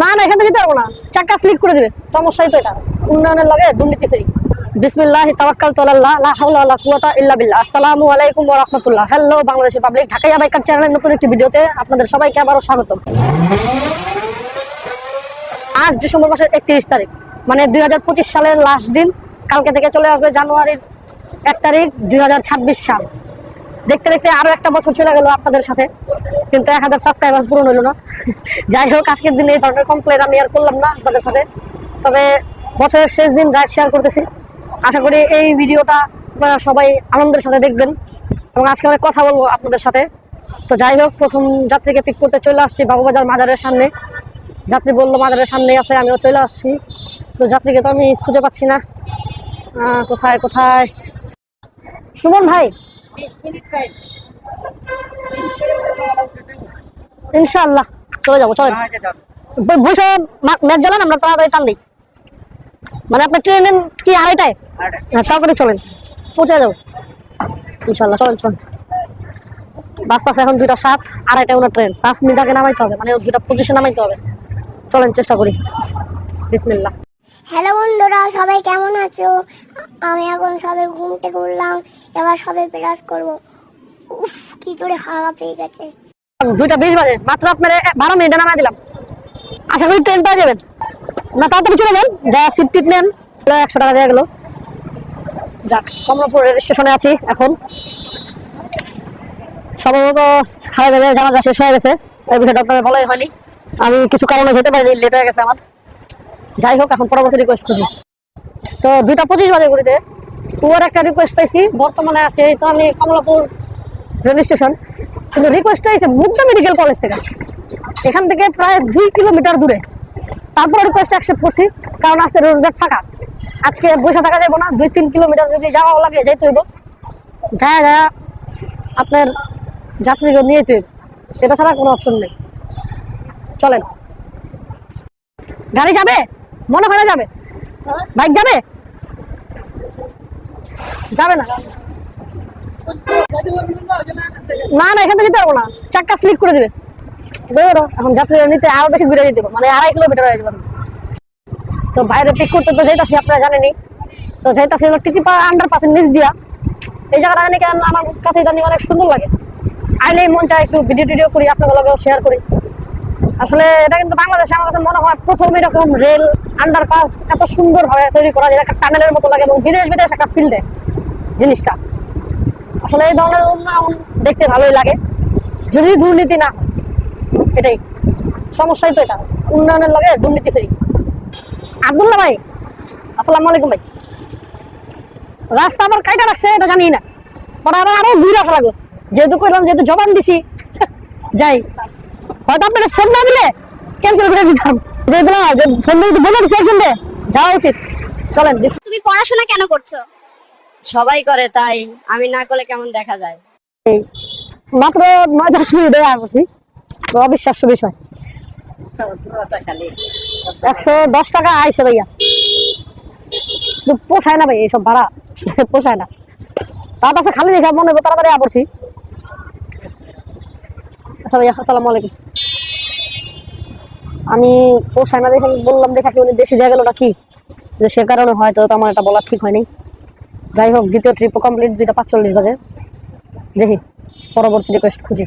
না না, এখান থেকে পারব না। চাক্কা স্লিপ করে দিবে। সমস্যাই তো এটা। উন্নয়নের দুর্নীতি নতুন একটি ভিডিওতে আপনাদের সবাইকে স্বাগতম। আজ ডিসেম্বর মাসের একত্রিশ তারিখ। মানে দুই হাজার পঁচিশ সালের লাস্ট দিন। কালকে থেকে চলে আসবে জানুয়ারির এক তারিখ, দুই হাজার ছাব্বিশ সাল। দেখতে দেখতে আরও একটা বছর চলে গেল আপনাদের সাথে। কিন্তু এক হাজার সাবস্ক্রাইবার পূরণ হলো না। যাই হোক, আজকের দিনে এই ধরনের কমপ্লেন আমি আর করলাম না আপনাদের সাথে। তবে বছরের শেষ দিন রাইড শেয়ার করতেছি। আশা করি এই ভিডিওটা আপনারা সবাই আনন্দের সাথে দেখবেন। এবং আজকে অনেক কথা বলব আপনাদের সাথে। তো যাই হোক, প্রথম যাত্রীকে পিক করতে চলে আসছি বাবুবাজার মাজারের সামনে। যাত্রী বলল, মাজারের সামনেই আছে, আমিও চলে আসছি। তো যাত্রীকে তো আমি খুঁজে পাচ্ছি না। কোথায় কোথায়? সুমন ভাই ইনশাআল্লাহ। চলে যাব বসে ম্যাচ জ্বালান আমরা তাড়াতাড়ি টান দিই। মানে আপনার ট্রেন কি আড়াইটায়? হ্যাঁ তারপরে চলেন। পৌঁছে যাব। ইনশাল্লাহ চলেন চলেন। এখন দুইটা সাত আড়াইটায় ওনার ট্রেন। পাঁচ মিনিট আগে নামাইতে হবে মানে দুইটা পঁচিশে নামাইতে হবে। চলেন চেষ্টা করি। বিসমিল্লাহ। হ্যালো বন্ধুরা, সবাই কেমন আছো? আমি এখন সবে ঘুম থেকে উঠলাম, এবার সবে ব্রাশ করব। উফ, কি করে হাওয়া পেয়ে গেছে। দুইটা বিশ বাজে, মাত্র আপনার বারো মিনিটে নামাই দিলাম। আশা করি ট্রেন পেয়ে যাবেন না তাড়াতাড়ি চলে যান যা সিট টিট নেন একশো টাকা দেওয়া গেল। যাক কমলাপুর রেল স্টেশনে আছি এখন। সম্ভবত খারাপ ভেবে জানাজা শেষ হয়ে গেছে। এই বিষয়টা আপনাদের বলাই হয়নি। আমি কিছু কারণে যেতে পারিনি লেট হয়ে গেছে আমার। যাই হোক, এখন পরবর্তী রিকোয়েস্ট খুঁজি। তো দুইটা পঁচিশ বাজে ঘুরিতে ওর একটা রিকোয়েস্ট পাইছি। বর্তমানে আছে এই তো আমি কমলাপুর রেল স্টেশন কিন্তু রিকোয়েস্টটা এসে মুগ্ধা মেডিকেল কলেজ থেকে। এখান থেকে প্রায় দুই কিলোমিটার দূরে। তারপর রিকোয়েস্ট অ্যাকসেপ্ট করছি, কারণ আজকে রোড গেট ফাঁকা। আজকে বসে থাকা যাব না, দুই তিন কিলোমিটার যদি যাওয়াও লাগে, যাইতে হইব। যায় যায় আপনার যাত্রীকে নিয়ে যেতে এটা ছাড়া কোনো অপশন নেই। চলেন। গাড়ি যাবে? মনে হয় না যাবে। বাইক যাবে? যাবে না। না না, এখান থেকে যেতে পারব না। চাক্কা স্লিপ করে দিবে। বেরো এখন যাত্রী নিতে আরও বেশি ঘুরে যেতে। মানে আড়াই কিলোমিটার হয়ে যাবে। তো বাইরে পিক করতে তো যাইতাছি, আপনারা জানেনই। তো যাইতাছি হলো আন্ডার পাসের নিচ দিয়া। এই জায়গাটা জানি কেন আমার কাছে জানি অনেক সুন্দর লাগে। আইলেই মন চায় একটু ভিডিও টিডিও করি, আপনাদের লগেও শেয়ার করি। আসলে এটা কিন্তু বাংলাদেশে আমার কাছে মনে হয় প্রথম এরকম রেল আন্ডারপাস এত সুন্দর ভাবে তৈরি করা যেটা একটা টানেলের মতো লাগে এবং বিদেশ বিদেশ একটা ফিল দেয় জিনিসটা। আসলে এই ধরনের উন্নয়ন দেখতে ভালোই লাগে। যদি দুর্নীতি না হয়, এটাই। সমস্যাই তো এটা। উন্নয়নের লাগে দুর্নীতি ফ্রি। আব্দুল্লাহ ভাই, আসসালামু আলাইকুম ভাই। রাস্তা আবার কাইটা রাখছে, এটা জানি না। পরে আরও ঘুরে আসা লাগল। যেহেতু কইলাম, যেহেতু জবান দিছি, যাই। হয়তো ফোন না দিলে ক্যান্সেল করে দিতাম। যেহেতু না যে ফোন দিয়ে বলে দিছি একজনকে যাওয়া উচিত। চলেন তুমি পড়াশোনা কেন করছ? সবাই করে তাই আমি না করলে কেমন দেখা যায়? মাত্র নয় দশ মিনিট দেখা করছি। অবিশ্বাস্য বিষয়। একশো দশ টাকা আইসে ভাইয়া। পোষায় না ভাই এইসব ভাড়া? পোষায় না। তার কাছে খালি দেখা মনে হবে তাড়াতাড়ি পড়ছি। আচ্ছা ভাইয়া আসসালামু আলাইকুম। আমি পোষায় না দেখে বললাম দেখা কি উনি বেশি দিয়ে গেল কি যে সে কারণে হয়তো আমার এটা বলা ঠিক হয়নি। যাই হোক দ্বিতীয় ট্রিপ কমপ্লিট দুইটা পাঁচচল্লিশ বাজে। দেখি পরবর্তী রিকোয়েস্ট খুঁজি।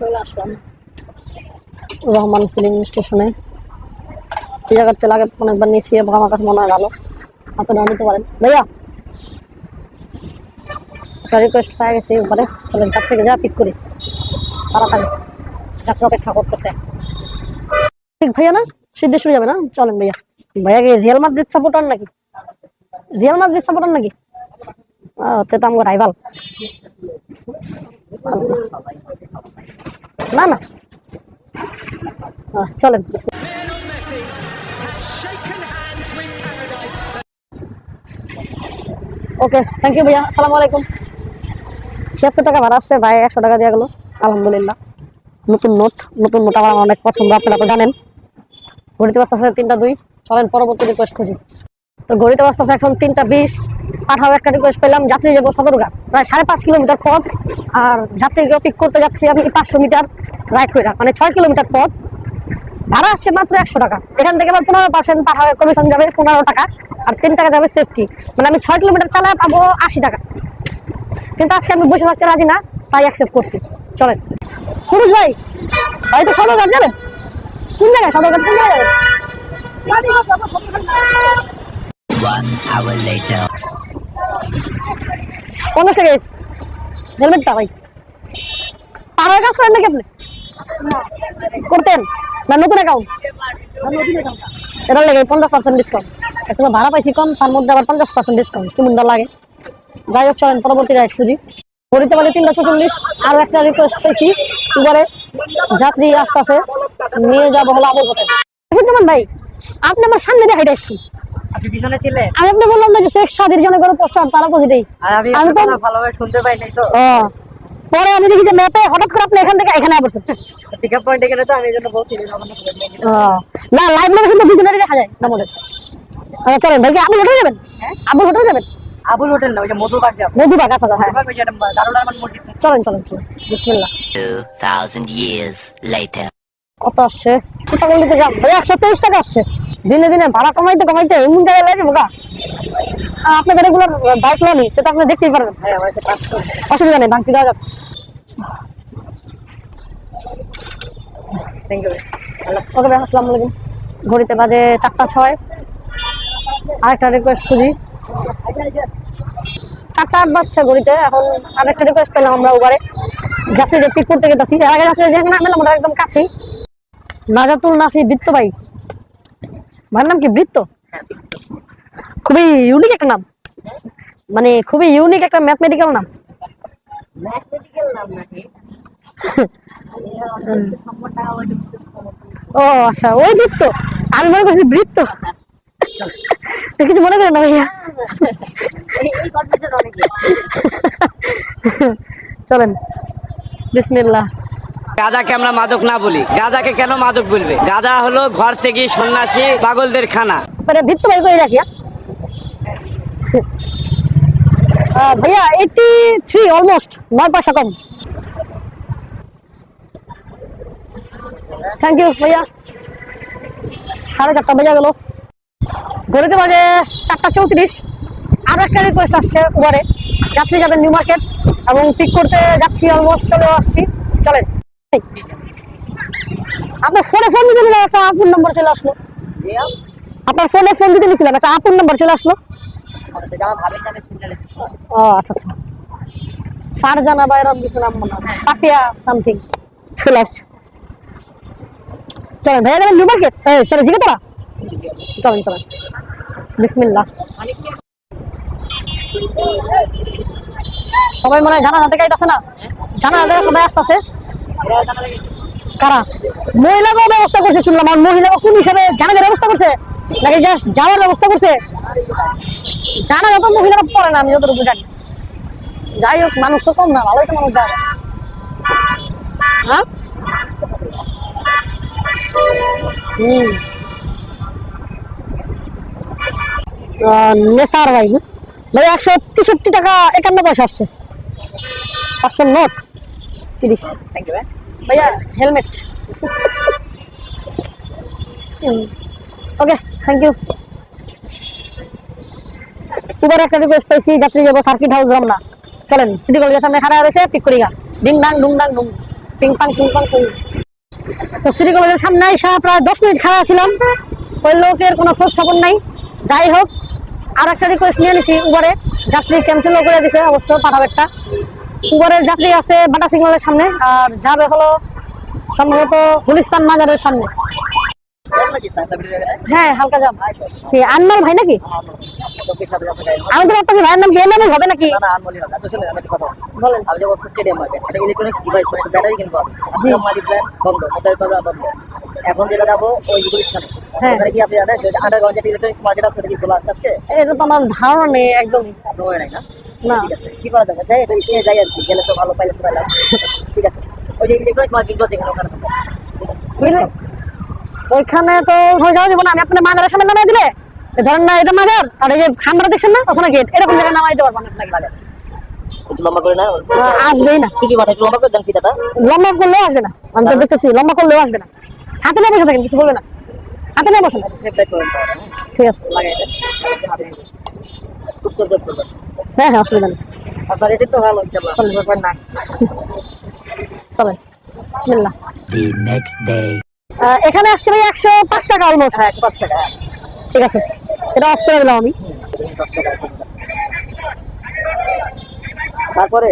চলে আসলাম। রহমান ফিলিং স্টেশনে এই জায়গাতে লাগে অনেকবার নিয়েছি এবং আমার কাছে মনে হয় ভালো। আপনারা নিতে পারেন। ভাইয়া! রিকোয়েস্ট পেয়ে গেছি উপরে চলেন চার থেকে যা পিক করি। তাড়াতাড়ি। যাত্রী অপেক্ষা করতেছে। ঠিক ভাইয়া না? সিদ্ধেশ্বরী যাবে না? চলেন ভাইয়া। ভাইয়া কি রিয়াল মাদ্রিদ সাপোর্টার নাকি? রিয়াল মাদ্রিদ সাপোর্টার নাকি? তে তো আমার রাইভাল না না। চলেন। ওকে থ্যাংক ইউ ভাইয়া। আসসালামু আলাইকুম। ছিয়াত্তর টাকা ভাড়া আসছে। ভাই একশো টাকা দেওয়া গেলো। আলহামদুলিল্লাহ। নতুন নোট নতুন নোট আমার অনেক পছন্দ, আপনারা তো জানেন। ঘড়িতে বাজতেছে তিনটা দুই, চলেন পরবর্তী রিকোয়েস্ট খুঁজি। তো ঘড়িতে বাজতেছে এখন তিনটা বিশ পাঠাও একটা রিকোয়েস্ট পেলাম, যাত্রী যাব সদরঘাট। প্রায় সাড়ে পাঁচ কিলোমিটার পথ, আর যাত্রীকে পিক করতে যাচ্ছি আমি পাঁচশো মিটার রাইড করে। মানে ছয় কিলোমিটার পথ। ভাড়া আসছে মাত্র একশো টাকা। এখান থেকে আবার পনেরো পার্সেন্ট পাঠাওয়ের কমিশন যাবে পনেরো টাকা, আর তিন টাকা যাবে সেফটি মানে আমি ছয় কিলোমিটার চালায় পাবো আশি টাকা। কিন্তু আজকে আমি বসে থাকতে রাজি না, তাই অ্যাকসেপ্ট করছি। চলেন। সুরজ ভাই ভাই তো সদরঘাট যাবেন কোন জায়গায়? সদরঘাট কোন জায়গায়? যাবেন পঞ্চাশ টাকা হেলমেটটা ভাই। পাহাড়ের কাজ করেন নাকি আপনি? করতেন। না নতুন অ্যাকাউন্ট এটা লাগে পঞ্চাশ পার্সেন্ট ডিসকাউন্ট একটা ভাড়া পাইছি কম তার মধ্যে আবার পঞ্চাশ পার্সেন্ট ডিসকাউন্ট কেমন লাগে? যাই হোক চলেন পরবর্তী রাইড খুঁজি। ঘড়িতে বলে তিনটা চল্লিশ আরও একটা রিকোয়েস্ট পেয়েছি। এবারে যাত্রী আসতেছে নিয়ে যাব হলো হোটেল ভাই আপনি আমার সামনে আসছি। আপনি আমি আপনি বললাম না যে শেখ সাদির জন্য কোনো পোস্টার তারা পজিটাই আমি আমি তো ভালোভাবে শুনতে পাই নাই তো। পরে আমি দেখি যে ম্যাপে হঠাৎ করে আপনি এখান থেকে এখানে পয়েন্ট তো আমি বলছি আপনি যে- না লাইভ লোকেশন তো দুজনেরই দেখা যায় না মনে আচ্ছা চলেন ভাই কি হোটেল যাবেন? আবুল হোটেল যাবেন? আবুল হোটেল না ওই যে মধুবাগ যাব। মধুবাগ আচ্ছা আচ্ছা হ্যাঁ। মধুবাগ মসজিদ চলেন চলেন চলেন। বিসমিল্লাহ। Two thousand years later. কত আসছে? ছোটাগুলিতে যাম ভাই একশো তেইশ টাকা আসছে। দিনে দিনে ভাড়া কমাইতে কমাইতে এমন জায়গায় লাগে বোকা আপনাদের রেগুলার বাইক লোনি সেটা আপনি দেখতেই পারবেন। হ্যাঁ আমার কাছে অসুবিধা নেই বাংকি দেওয়া যাবে। থ্যাংক ইউ ওকে ভাই আসসালামু আলাইকুম। ঘড়িতে বাজে চারটা ছয়। আরেকটা রিকোয়েস্ট খুঁজি। চারটা আট বাচ্চা ঘড়িতে এখন আরেকটা রিকোয়েস্ট পেলাম আমরা ওবারে যাত্রীদের পিক করতে গেতেছি। এর আগে যাত্রী যেখানে নামলাম ওটা একদম কাছেই। নাজাতুল নাফি বৃত্ত ভাই। ভাইয়ের নাম কি? বৃত্ত? খুবই ইউনিক একটা নাম। মানে খুবই ইউনিক একটা ম্যাথমেটিক্যাল নাম। ও আচ্ছা ওই বৃত্ত। আমি মনে করছি বৃত্ত। কিছু মনে করেন না ভাইয়া? চলেন। বিসমিল্লাহ। গাঁজাকে আমরা মাদক না বলি গাঁজাকে কেন মাদক বলবে? গাঁজা হলো ঘর থেকে সন্ন্যাসী পাগলদের খানা। মানে বৃত্ত ভাই করে রাখি আহ, ভাইয়া এইটি থ্রি অলমোস্ট নয় পয়সা কম। থ্যাংক ইউ ভাইয়া। সাড়ে চারটা বেজে গেল। ঘড়িতে বাজে চারটা চৌত্রিশ, আরও একটা রিকোয়েস্ট আসছে উবারে যাত্রী যাবেন নিউ মার্কেট এবং পিক করতে যাচ্ছি অলমোস্ট চলেও আসছি। চলেন। আপনার ফোনে ফোন দিতে নিলাম, একটা আপুর নম্বর চলে আসলো। আপনার ফোনে ফোন দিতে নিয়েছিলাম একটা আপুর নম্বর চলে আসলো। ও আচ্ছা আচ্ছা। ফারজানা বা এরকম কিছু নাম মনে হয়। পাপিয়া সামথিং চলে আসছে। চলেন, ভাইয়া যাবেন নিউ মার্কেট হ্যাঁ সরি জিজ্ঞেস চলেন চলেন। বিসমিল্লাহ। সবাই মনে হয় জানা জানতে গাইতেছে না? জানা জানা সবাই আসতেছে। কারা? মহিলাকেও ব্যবস্থা করছে, শুনলাম। আর মহিলাকে কোন হিসাবে জানাদের ব্যবস্থা করছে? নাকি জাস্ট যাওয়ার ব্যবস্থা করছে? জানা যত মহিলারা পড়ে না, আমি যতটুকু জানি। যাই হোক, মানুষও কম না, ভালোই তো মানুষ দেখা হ্যাঁ? হুম। নেসার ভাই? ভাই একশো তেষট্টি টাকা একান্ন পয়সা আসছে। পাঁচশো নোট তিরিশ। থ্যাংক ইউ ভাইয়া হেলমেট ওকে থ্যাংক ইউ এবার একটা রিকোয়েস্ট পাইছি যাত্রী যাব সার্কিট হাউস রমনা। চলেন সিটি কলেজের সামনে খাড়া রয়েছে পিক করি গা। ডিং ডাং ডুং ডাং ডুং। পিং পাং পিং পাং পুং। তো সিটি কলেজের সামনে এসে প্রায় দশ মিনিট খাড়া ছিলাম ওই লোকের কোনো খোঁজ খবর নাই। যাই হোক আর একটা রিকোয়েস্ট নিয়ে নিছি উবারে যাত্রী ক্যান্সেলও করে দিছে অবশ্য পাঠাবে একটা উবারের যাত্রী আছে বাটা সিগন্যালের সামনে আর যাবে হলো সম্ভবত গুলিস্তান মাজারের সামনে। হ্যাঁ হালকা কি আনমাল ভাই নাকি? সাথে আমি তো ভাবতেছি ভাইয়ের নাম কি হবে নাকি? না না আনমলি হবে। আচ্ছা শুনুন একটা কথা বলেন। আমি যে স্টেডিয়াম মার্কেট একটা ইলেকট্রনিক্স ডিভাইস মানে ব্যাটারি কিনবো আমি। জি। বন্ধ মোচারি বাজার বন্ধ। এখন যেটা যাব ওই গুলিস্তানে হ্যাঁ। ওখানে কি আপনি জানেন আন্ডারগ্রাউন্ড যেটা ইলেকট্রনিক্স মার্কেট আছে ওটা কি খোলা আছে আজকে? এটা তো আমার ধারণা নেই একদমই আপনার না? না। ঠিক আছে। কি করা যাবে? যাই এটা নিয়ে যাই আর কি। গেলে তো ভালো পাইলে তো পাইলাম। ঠিক আছে। ওই যে ইলেকট্রনিক্স মার্কেট যেখানে ওখানে ওইখানে তো হয়ে যাওয়া যাবে না। আমি আপনার মাজারের সামনে নামিয়ে দিলে? ধরেন না এটা মাজার? আর এই যে খামরা দেখছেন না? ওখানে গেট এরকম জায়গায় আপনাকে। লম্বা করে না? আসবেই না। লম্বা করে দেন ফিতাটা লম্বা করলেও আসবে না। আমি তো দেখতেছি লম্বা করলেও আসবে না। হাতে নিয়ে বসে থাকেন কিছু বলবে না। হাতে নিয়ে তাহলে, হ্যাঁ? ঠিক আছে। হ্যাঁ হ্যাঁ অসুবিধা নেই। আপনার এটাই তো ভালো ব্যাপার না চলেন। বিসমিল্লাহ। The next day. এখানে আসছে ভাই একশো পাঁচ টাকা অলমোস্ট হ্যাঁ একশো পাঁচ টাকা হ্যাঁ। ঠিক আছে। এটা অফ করে দিলাম আমি। দশ টাকা তারপরে?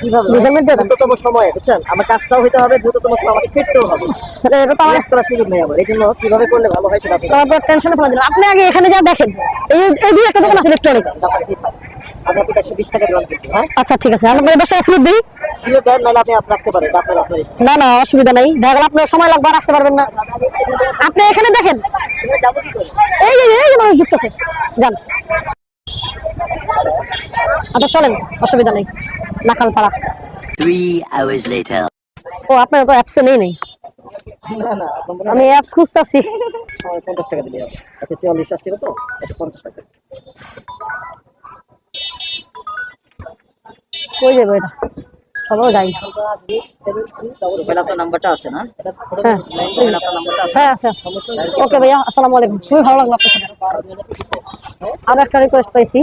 কীভাবে? দুজন মিনিট দ্রুততম সময়ে বুঝছেন? আমার কাজটাও হইতে হবে দ্রুততম সময় আমাকে ফিরতেও হবে। এটা- তো আমার করার সুযোগ নেই আমার এই জন্য কীভাবে করলে ভালো হয় সেটা আপনি তারপর টেনশনে ফেলে দিলাম। আপনি আগে এখানে যা দেখেন এই এই দুই একটা দোকান আছে ইলেকট্রনিক আপনার কাছে পাই। আমি আপনাকে একশো বিশ টাকা করছি হ্যাঁ? আচ্ছা ঠিক আছে। আমি দশ টাকা ফেরত দিই দিলে দেন নাহলে আপনি আপ রাখতে পারেন আপনার আপনার না না অসুবিধা নেই। দেখা আপনার সময় লাগবে আর আসতে পারবেন না। আপনি এখানে দেখেন। এই মানুষ যুক্তছে যান। আচ্ছা চলেন অসুবিধা নেই। নাখাল পাড়া। Three hours later. ও আপনার তো অ্যাপসে নেই নেই। না না আপনার আমি অ্যাপস খুঁজতেছি। পঞ্চাশ টাকা দিলে আচ্ছা আসছিল তো পঞ্চাশ টাকা। কই যাব এটা? চলো যাই। মোবাইল আপনার নাম্বারটা আছে না? হ্যাঁ হ্যাঁ আছে ওকে ভাইয়া আসসালামু আলাইকুম। খুবই ভালো লাগল আপনার সাথে। আরও একটা রিকোয়েস্ট পাইছি।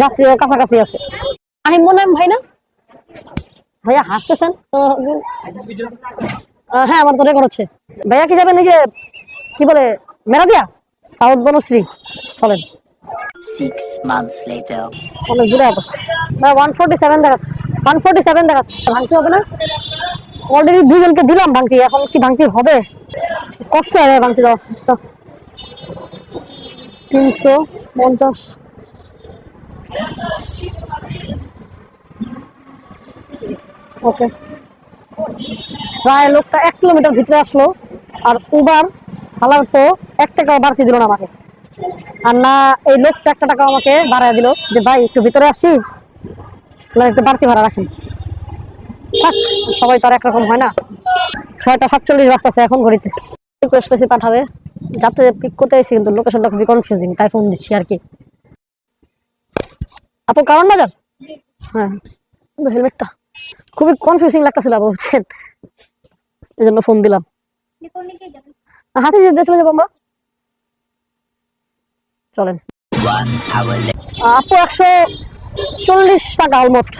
যাত্রীও কাছাকাছি আছে। আহিম মনে ভাই না। ভাইয়া হাসতেছেন? তো হ্যাঁ আমার তো রেকর্ড হচ্ছে ভাইয়া কি যাবেন যে কি বলে মেরা দিয়া? সাউথ বনশ্রী। চলেন। Six months later. অনেক দূরে ওয়ান ফোর্টি সেভেন দেখাচ্ছে। ওয়ান ফোর্টি সেভেন দেখাচ্ছে। ভাঙতে হবে না? অলরেডি দুজনকে দিলাম ভাঙতি। এখন কি ভাঙতি হবে? কষ্ট হবে ভাঙতি দেওয়া আচ্ছা। তিনশো পঞ্চাশ। ওকে। প্রায় লোকটা এক কিলোমিটার ভিতরে আসলো, আর উবার, হালার তো এক টাকা বাড়তি দিল না আমাকে। আর না, এই লোকটা একটা টাকা আমাকে বাড়ায় দিল যে, ভাই, একটু ভিতরে আসি একটু বাড়তি ভাড়া রাখেন থাক, সবাই তো আর একরকম হয় না। ছয়টা সাতচল্লিশ বাজতেছে এখন ঘড়িতে। রিকোয়েস্ট পেসি পাঠাবে। যাতে পিক করতে এসেছি কিন্তু লোকেশনটা খুবই কনফিউজিং তাই ফোন দিচ্ছি আর কি। আপু, কারণ বাজার? হ্যাঁ হেলমেটটা খুবই কনফিউজিং লাগতেছিল আপু বুঝছেন এই জন্য ফোন দিলাম হাতে যেতে চলে যাব আমরা। চলেন. আপু একশো চল্লিশ টাকা অলমোস্ট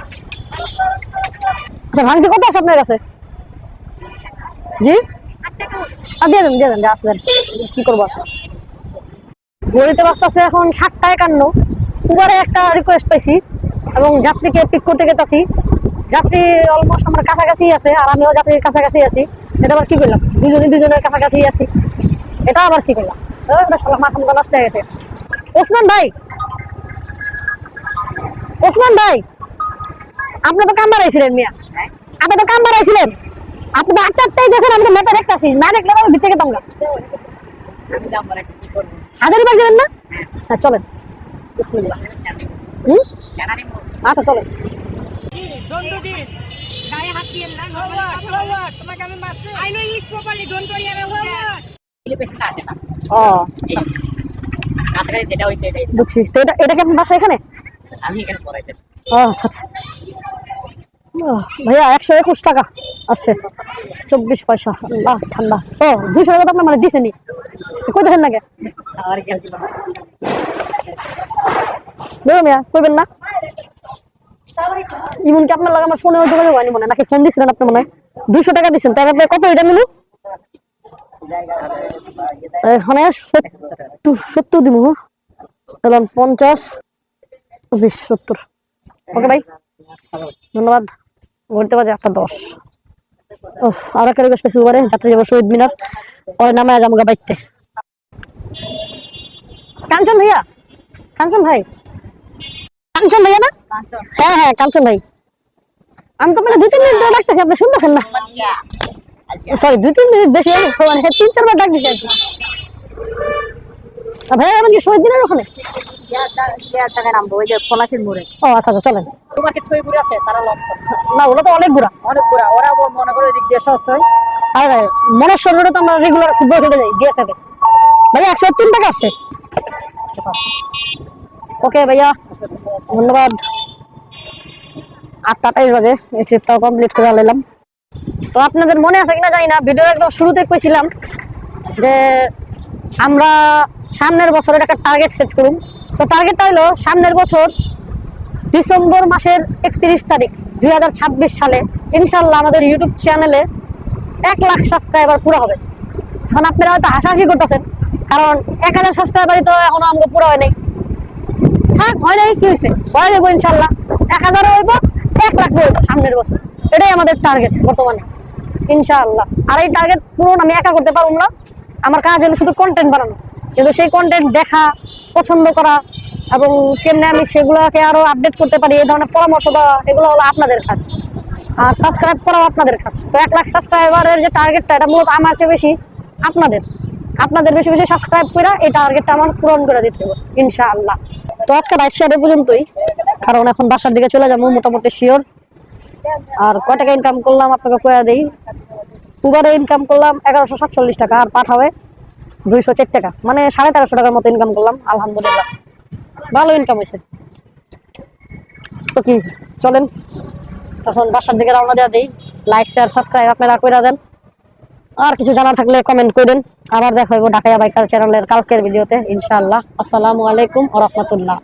আচ্ছা ভাঙতি কত আছে আপনার কাছে? জি? দিয়ে দেন দিয়ে দেন যা আছে দেন। কি করব আর? ঘড়িতে এখন সাতটা একান্ন। উবারে একটা রিকোয়েস্ট পাইছি এবং যাত্রীকে পিক করতে গেতেছি। যাত্রী অলমোস্ট আমার কাছাকাছি আছে আর আমিও যাত্রীর কাছাকাছি আছি। এটা আবার কি করলাম? দুজনই দুজনের কাছাকাছি আছি। এটা আবার কি করলাম? মাথা মতো নষ্ট হয়ে গেছে। ওসমান ভাই! ওসমান ভাই! আপনি তো কাম বাড়াইছিলেন মিয়া। আপনি তো কাম বাড়াইছিলেন। আপনি তো আটটা আটটাই দেখেন আমি তো মেপে দেখতেছি। না দেখলে আমি ভিতরে গেতাম না। হাজারি বার যাবেন না? হ্যাঁ চলেন। বিসমিল্লাহ। হুম? আচ্ছা চলেন। তো এটা এটা কি আপনার বাসা এখানে? ও আচ্ছা আচ্ছা। ভাইয়া একশো একুশ টাকা আসছে চব্বিশ পয়সা। বাহ ঠান্ডা। ও দুইশো টাকা তো আপনার মানে দিছেনি। কই দেখেন নাকি কইবেন না। আপনার লাগে আমার ফোনে যোগাযোগ হয়নি মনে নাকি ফোন আপনি মনে হয়? দুইশো টাকা দিচ্ছেন তাই আপনি কত এটা এখানে সত্তর সত্তর দিব তাহলে পঞ্চাশ, বিশ, সত্তর। ওকে ভাই, ধন্যবাদ। ঘুরতে আটটা দশ। ও আর একটা রিকোয়েস্ট পেয়েছি উবারে যাত্রী যাব শহীদ মিনার। নামে আজ আমাকে বাইতে কাঞ্চন ভাইয়া, কাঞ্চন ভাই। কাঞ্চন ভাইয়া না? হ্যাঁ হ্যাঁ কাঞ্চন ভাই। আমি তো মানে দুই তিন মিনিট ধরে ডাকতেছি আপনি শুনতেছেন না? সরি দুই তিন মিনিট বেশি মানে তিন চারবার ডাক দিছি আর ভাইয়া এমন কি শহীদ দিনের ওখানে? ও আচ্ছা আচ্ছা চলেন। না ওগুলো তো অনেক ঘোরা অনেক ঘোরা ওরা মনে করো এদিক হয়। আর রোডে তো আমরা রেগুলার ফুটবল খেলতে যাই জিএসএফে ভাই একশো তিন টাকা আসছে। ওকে ভাইয়া। ধন্যবাদ। আটটা আটাইশ বাজে এই ট্রিপটাও কমপ্লিট করে নিলাম। তো আপনাদের মনে আছে কিনা জানি না ভিডিও একদম শুরুতে কইছিলাম যে আমরা সামনের বছরের একটা টার্গেট সেট করুন তো টার্গেটটা হলো সামনের বছর ডিসেম্বর মাসের একত্রিশ তারিখ দুই হাজার ছাব্বিশ সালে। ইনশাল্লাহ আমাদের ইউটিউব চ্যানেলে এক লাখ সাবস্ক্রাইবার পুরো হবে। এখন আপনারা হয়তো হাসাহাসি করতেছেন, কারণ এক হাজার সাবস্ক্রাইবারই তো এখনও আমাকে পুরো হয় নাই। হয় কি হয়েছে হয়ে ইনশাল্লাহ। এক হাজার হইব, এক লাখ হইব সামনের বছর। এটাই আমাদের টার্গেট বর্তমানে। আর এই টার্গেট আমি একা করতে পারব না। আমার কাজ হলো শুধু কন্টেন্ট বানানো। কিন্তু সেই কন্টেন্ট দেখা, পছন্দ করা এবং কেমনে আমি সেগুলোকে আরও আপডেট করতে পারি, এই ধরনের পরামর্শ দেওয়া, এগুলো হলো আপনাদের কাজ। আর সাবস্ক্রাইব করাও আপনাদের কাজ। তো এক লাখ সাবস্ক্রাইবারের যে টার্গেটটা এটা মূলত আমার চেয়ে বেশি আপনাদের। আপনাদের বেশি বেশি সাবস্ক্রাইব করে এই টার্গেটটা আমার পূরণ করে দিতে হবে ইনশাআল্লাহ তো আজকে রাইট সাইড পর্যন্তই, কারণ এখন বাসার দিকে চলে যাব, মোটামুটি শিওর আর কয় টাকা ইনকাম করলাম আপনাকে কয়ে দিই? উবারে ইনকাম করলাম এগারোশো সাতচল্লিশ টাকা, আর পাঠাবে দুইশো চার টাকা। মানে সাড়ে তেরোশো টাকার মতো ইনকাম করলাম, আলহামদুলিল্লাহ। ভালো ইনকাম হয়েছে তো কি, চলেন। তখন বাসার দিকে রওনা দেওয়া দিই। লাইক শেয়ার সাবস্ক্রাইব আপনারা করে দেন। আর কিছু জানার থাকলে কমেন্ট করেন আবার দেখা ঢাকাইয়া বাইকার চ্যানেলের কালকের ভিডিওতে, ইনশাআল্লাহ। আসসালামু আলাইকুম রাহমাতুল্লাহ।